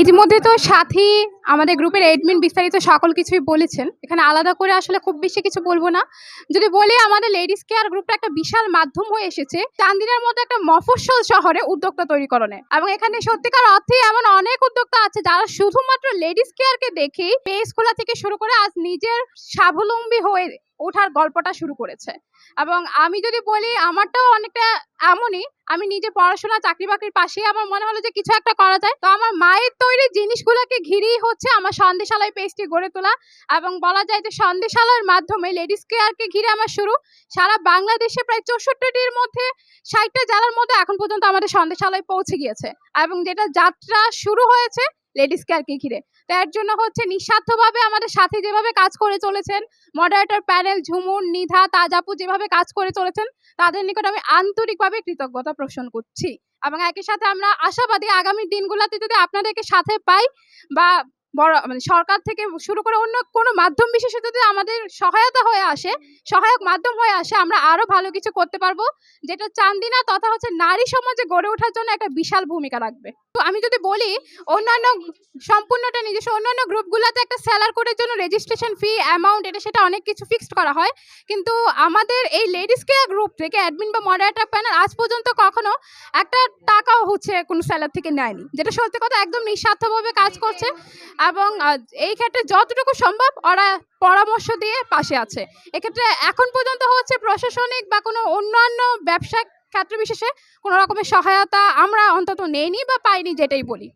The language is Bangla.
ইতিমধ্যে তো সাথী আমাদের গ্রুপের এডমিন বিস্তারিত সকল কিছুই বলেছেন। এখানে আলাদা করে আসলে খুব বেশি কিছু বলব না। যদি বলি আমাদের লেডিস কেয়ার গ্রুপটা একটা বিশাল মাধ্যম হয়ে এসেছে। চান্দিনার মতো একটা মফস্বল শহরে উদ্যোক্তা তৈরি তৈরিকরণে। এবং এখানে সত্যিকার অর্থে এমন অনেক উদ্যোক্তা আছে যারা শুধুমাত্র লেডিস কেয়ারকে দেখেই পেজ খোলা থেকে শুরু করে আজ নিজের স্বাবলম্বী হয়ে ওঠার গল্পটা শুরু করেছে। এবং আমি যদি বলি আমারটাও অনেকটা এমনই। আমি নিজে পড়াশোনা চাকরি বাকরির পাশেই আমার মনে হলো যে কিছু একটা করা যায়। তো আমার মায়ের তৈরি জিনিসগুলোকে ঘিরেই হচ্ছে আমার সন্দেশালয় পেজটি গড়ে তোলা এবং বলা যায় যে সন্দেশালয়ের মাধ্যমে লেডিস কেয়ারকে ঘিরে আমার শুরু। সারা বাংলাদেশে প্রায় চৌষট্টিটির মধ্যে ষাটটা জেলার মধ্যে এখন পর্যন্ত আমাদের সন্দেশালয় পৌঁছে গিয়েছে এবং যেটা যাত্রা শুরু হয়েছে লেডিস কেয়ারকে ঘিরে। তো এর জন্য হচ্ছে নিঃস্বার্থভাবে আমাদের সাথে যেভাবে কাজ করে চলেছেন মডারেটর প্যানেল ঝুমুর, নিধা, তাজাপু যেভাবে কাজ করে চলেছেন, তাদের নিকট আমি আন্তরিকভাবে কৃতজ্ঞতা পোষণ করছি। এবং একই সাথে আমরা আশাবাদী আগামী দিনগুলোতে যদি আপনাদেরকে সাথে পাই বা বড় মানে সরকার থেকে শুরু করে অন্য কোনো মাধ্যম বিশেষে যদি আমাদের সহায়তা হয়ে আসে, সহায়ক মাধ্যম হয়ে আসে, আমরা আরও ভালো কিছু করতে পারব। যেটা চান্দিনা তথা হচ্ছে নারী সমাজে গড়ে ওঠার জন্য একটা বিশাল ভূমিকা রাখবে। তো আমি যদি বলি, অন্যান্য সম্পূর্ণটা নিজস্ব, অন্যান্য গ্রুপগুলোতে একটা স্যালার কোডের জন্য রেজিস্ট্রেশন ফি অ্যামাউন্ট এটা সেটা অনেক কিছু ফিক্সড করা হয়। কিন্তু আমাদের এই লেডিস কেয়ার গ্রুপ থেকে অ্যাডমিন বা মডারেটর প্যানেল আজ পর্যন্ত কখনো একটা টাকাও হচ্ছে কোনো স্যালার থেকে নেয়নি। যেটা সত্যি কথা, একদম নিঃস্বার্থভাবে কাজ করছে। এবং এই ক্ষেত্রে যতটুকু সম্ভব ওরা পরামর্শ দিয়ে পাশে আছে। এক্ষেত্রে এখন পর্যন্ত হচ্ছে প্রশাসনিক বা কোনো অন্যান্য ব্যবসা ক্ষেত্র বিশেষে কোনো রকমের সহায়তা আমরা অন্তত নেইনি বা পাইনি যেটাই বলি।